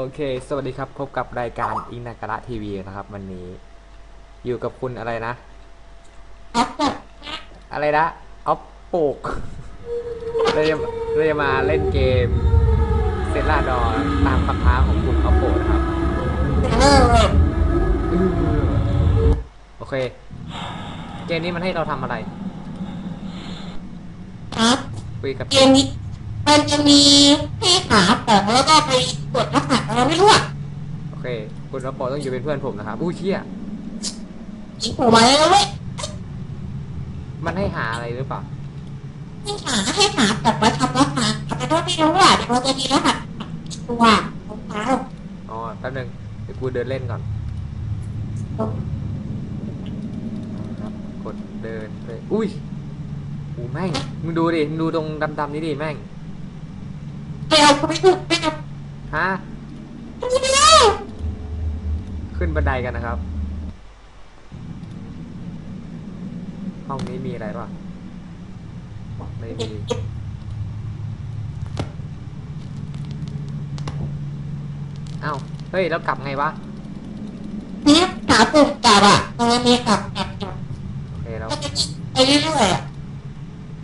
โอเค สวัสดีครับ พบกับรายการอิงนากระทีวีนะครับ วันนี้ อยู่กับคุณอะไรนะ อะไรนะออฟปลูกเราจะเราจะมาเล่นเกมเซนลาดอตามคำท้าของคุณออฟโปนะครับอื้อโอเค เกมนี้มันให้เราทำอะไรครับคุยกับ เกมนี้ มันจะมีให้หาของแล้วก็ไปกดรหัสอะไรไม่รู้อะโอเค คุณออฟโปต้องอยู่เป็นเพื่อนผมนะครับอู้เชี่ยอีกหัวมาแล้วเว้ยมันให้หาอะไรหรือเปล่าให้หาให้หาแบบมาทำรหัสแต่ก็ไม่รู้อะเดี๋ยวมันจะมีรหัสตัวของเขาอ๋อแป๊บนึงเดี๋ยวกูเดินเล่นก่อนครับกดเดินไปอุ้ยโอ้แม่งมึงดูดิมึงดูตรงดำๆนี้ดิแม่งไป เอาไปดูไปเอาฮะไปแล้วขึ้นบันไดกันนะครับ ห้องนี้มีอะไรป่ะ ไม่มี เอ้า เฮ้ย แล้วกลับไงวะ เนี่ยหาปุ่มกลับอะมันจะมีกลับกลับกลับโอเคแล้ว ก็จะไปเรื่อยๆอะ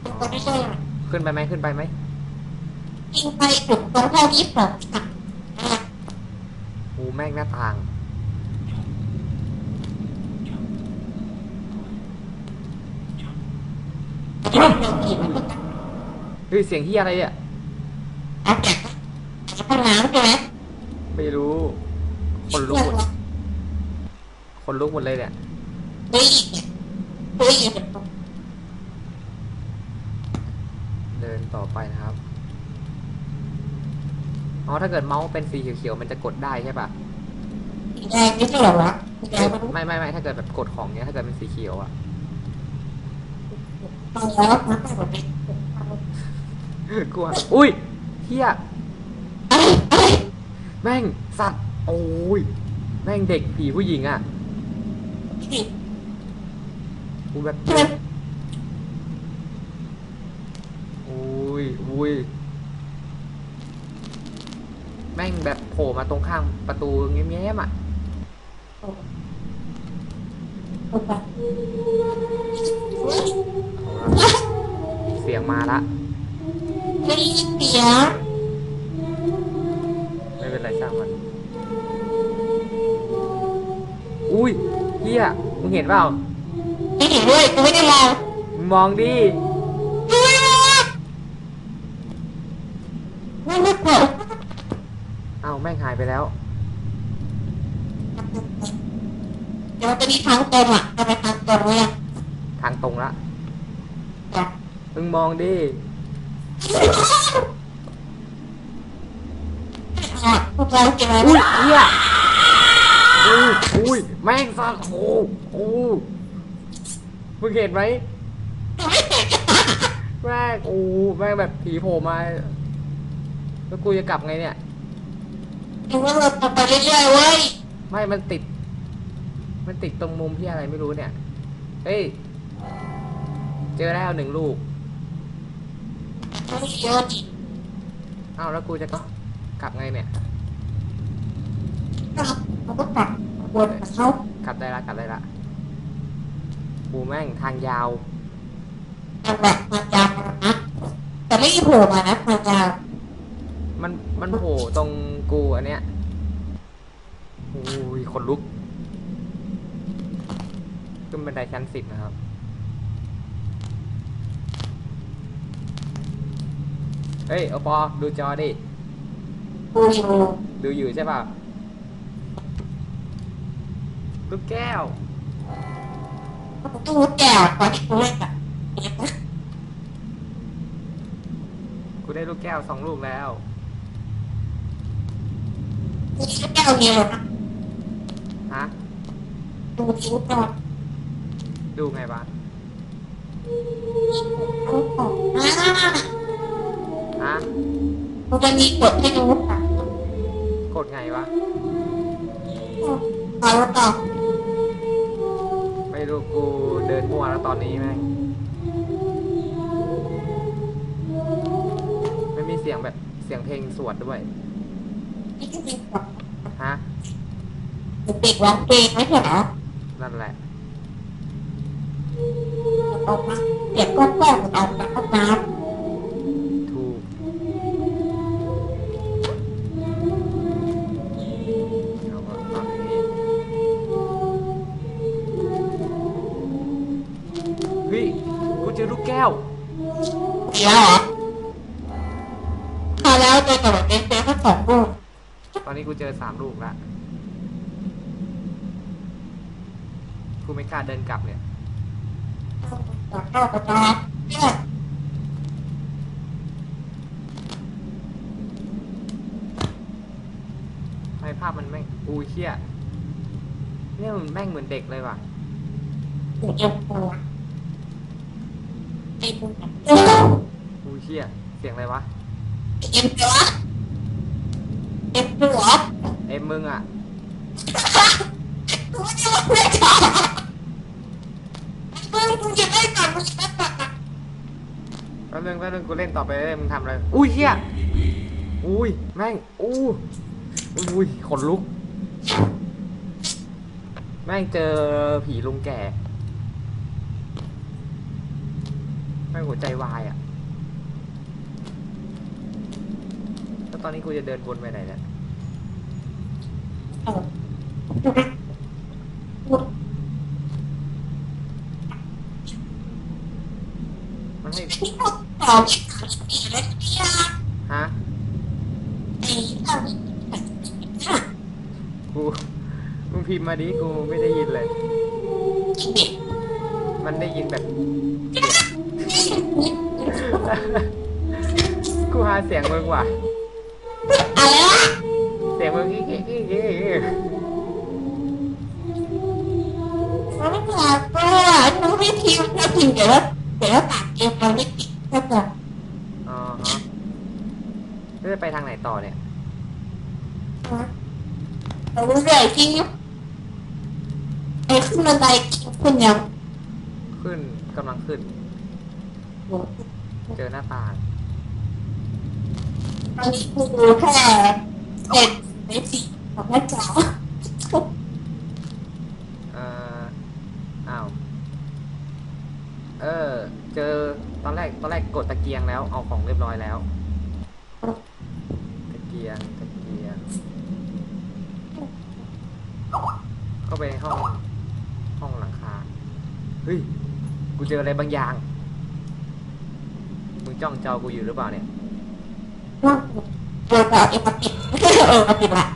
มันก็ไม่ใช่อะขึ้นไปไหมขึ้นไปไหมยิ งไปถึงตรงเท่านี้สองกลับอะโอ้แม่งหน้าต่างที่มันเป็นกี่มันก็เฮ้ยเสียงเฮียอะไรเนี่ยเอาจากห้องน้ำใช่ไหมไม่รู้ คนลุกหมดคนลุกหมดเลยเนี่ยเนี่ยเนี่ยเดินต่อไปนะครับ อ๋อถ้าเกิดเมาส์เป็นสีเขียวๆมันจะกดได้ใช่ปะสีแดงไม่ใช่เหรอวะสีแดงมันไม่ไม่ไม่ถ้าเกิดแบบกดของเนี้ยถ้าเกิดเป็นสีเขียวอะตอนแล้วมันก็แบบเป็นกลัวอุ้ยเฮียอะไรอะไรแม่งสัตว์โอ้ยแม่งเด็กผีผู้หญิงอะที่กูแบบที่มันอุ้ยอุ้ย แม่งแบบโผล่มาตรงข้างประตูแง้มๆอะถูกปะเอาละเสียงมาละไม่ได้ยินเสียงไม่เป็นไรช่างมัน อุ้ยเฮียมึงเห็นเปล่าไม่เห็นด้วยกูไม่ได้มองมึงมองดิ กูไม่ได้มองไม่ไม่เปิด เอ้าแม่ง หายไปแล้วเดี๋ยวมันจะมีทางตรงอะจะไปทางตรงเลยอะทางตรงละจ้ะมึงมองดิอะพวกเราเก็บไว้อุ้ยเฮียอุ้ยอุ้ยแม่งสักโอ้โอ้มึงเห็นไหมแม่งโอ้แม่งแบบผีโผล่มาแล้วกูจะกลับไงเนี่ย ดูว่าเราจะไปเรื่อยๆเว้ยไม่มันติด มันติดตรงมุมที่อะไรไม่รู้เนี่ย เฮ้ย เจอแล้วหนึ่งลูกไม่เยอะดิเอ้าแล้วกูจะก็กลับไงเนี่ยกลับมันก็กลับวนกับเขากลับได้ละกลับได้ละกูแม่งทางยาว ทางแบบทางยาวนะแต่ไม่มีโผล่มานะทางยาว มันมันโผล่ตรงกูอันเนี้ยอุ้ยขนลุก ขึ้นบันไดชั้นสิบนะครับ เฮ้ยเอาปอดูจอดิดูอยู่ดูอยู่ใช่ป่ะลูกแก้วตู้แก้วตอนที่กูเล่นอะกูได้ลูกแก้วสองลูกแล้ว ตู้แก้วเดียวนะฮะ ดูตู้ก่อนดูไงบ้างตู้ก่อนอ่าฮะ มันจะมีกดให้ดูค่ะกดไงวะ ต่อต่อไม่รู้กูเดินมั่วแล้วตอนนี้แม่งไม่มีเสียงแบบเสียงเพลงสวดด้วย นี่ก็เป็นแบบฮะเด็กร้องเพลงไม่ใช่เหรอนั่นแหละออกมาเด็กก็ก็ออกจากห้องน้ถูกเอามาทำอย่างนี้เฮ้ยกูเจอลูกแก้วำเดี๋ยวเหรอพอแล้วเจอกับเด็กเจอแค่สองลูก ตอนนี้กูเจอสามลูกละกูไม่กล้าเดินกลับเนี่ยทำไมภาพมันแม่งอูเชี่ยเนี่ยมันแม่งเหมือนเด็กเลยว่ะเด็กเอ็มตัวไอ้บุญแบบอูเชี่ยเสียงอะไรวะเอ็มตัว เอ็มตัวเอ็มมึงอะตัวนี้มันไม่ชอบมึงมึงจะได้ก่อนมึงจะได้ก่อนนะแป๊บนึงแป๊บนึงกูเล่นต่อไปเรื่อยมึงทำอะไรอุ้ยเชี่ยอุ้ยแม่งอู้อุ้ยขนลุก แม่งเจอผีลุงแก่แม่งหัวใจวายอะแล้วตอนนี้กูจะเดินวนไปไหนเนี่ย เออดูนะดูมันให้ที่พวกต่อที่ขายดีและที่ยากฮะดีเท่านี้ค่ะกูมึงพิมพ์มาดิกูไม่ได้ยินเลยจริงดิมันได้ยินแบบ กูหาเสียงมึงว่ะ มึงกี้กี้กี้กี้มันไม่อยากก็หนูไม่พิมพ์ถ้าพิมพ์เดี๋ยวเดี๋ยวตัดเกมเราไม่ติดก็จะอ๋อฮะแล้วจะไปทางไหนต่อเนี่ยเราเรื่อยที่ไอ้ขึ้นบันไดคุณยังขึ้นกำลังขึ้น เจอหน้าต่างตอนนี้กูแค่เด็ด ในสีของแม่จ๋าเอ่ออ้าว เออ เจอตอนแรกตอนแรกกดตะเกียงแล้ว เอาของเรียบร้อยแล้ว ตะเกียงตะเกียงก็ไปในห้องห้องหลังคา เฮ้ย กูเจออะไรบางอย่าง มึงจ้องเจ้ากูอยู่หรือเปล่าเนี่ยว่าเดี๋ยวจะเอาเอ็มมาติด เออมาติดละ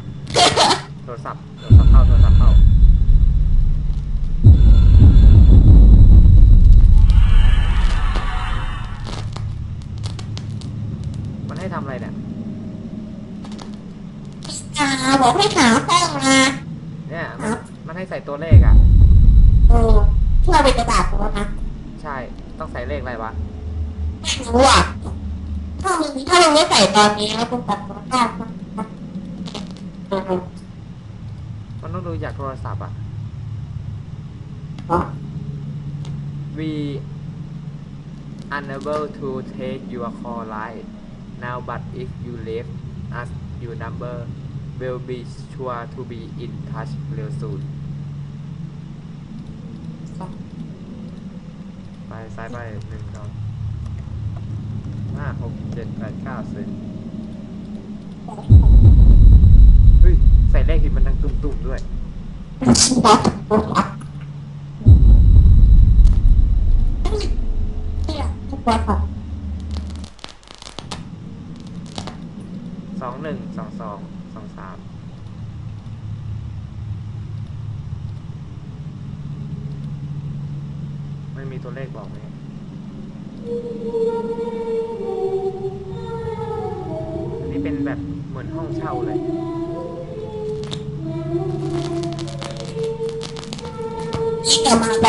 โทรศัพท์โทรศัพท์เข้าโทรศัพท์เข้ามันให้ทำอะไรเนี่ยอ่าบอกให้หาห้องมาเนี่ยมันมันให้ใส่ตัวเลขอะ เออเพื่อเป็นกระดาษแล้วนะใช่ต้องใส่เลขอะไรวะไม่รู้อะถ้ามึงถ้ามึงไม่ใส่ตอนนี้แล้วมึงตัดตัวได้มั้ย เออมันต้องดูจากโทรศัพท์อะเนาะ we unable to take your call right now but if you leave us your number will be sure to be in touch real soon ไปซ้ายไปหนึ่งสองห้าหกเจ็ดแปดเก้าสิบเฮ้ย ใส่เลขผิดมันดังตุ้มๆด้วยเรียทุกคนค่ะสองหนึ่งสองสองสองสามไม่มีตัวเลขบอกไหมอันนี้เป็นแบบเหมือนห้องเช่าเลย ที่จะมาแบ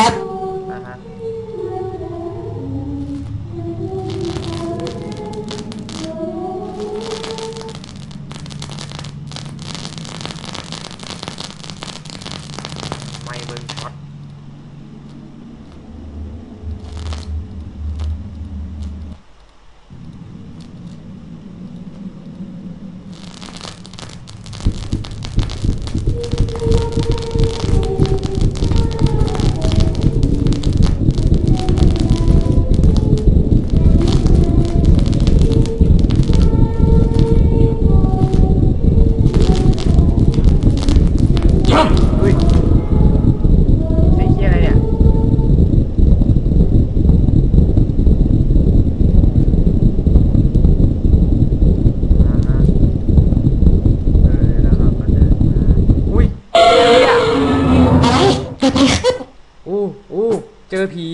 อตอผี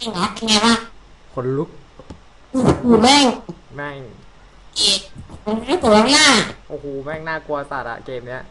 จริงเหรอเป็นไงบ้างขนลุกหูแม่งแม่งเอกมันไม่ตัวหน้า โอ้โหแม่งน่ากลัวสัตว์อะเกมเนี้ย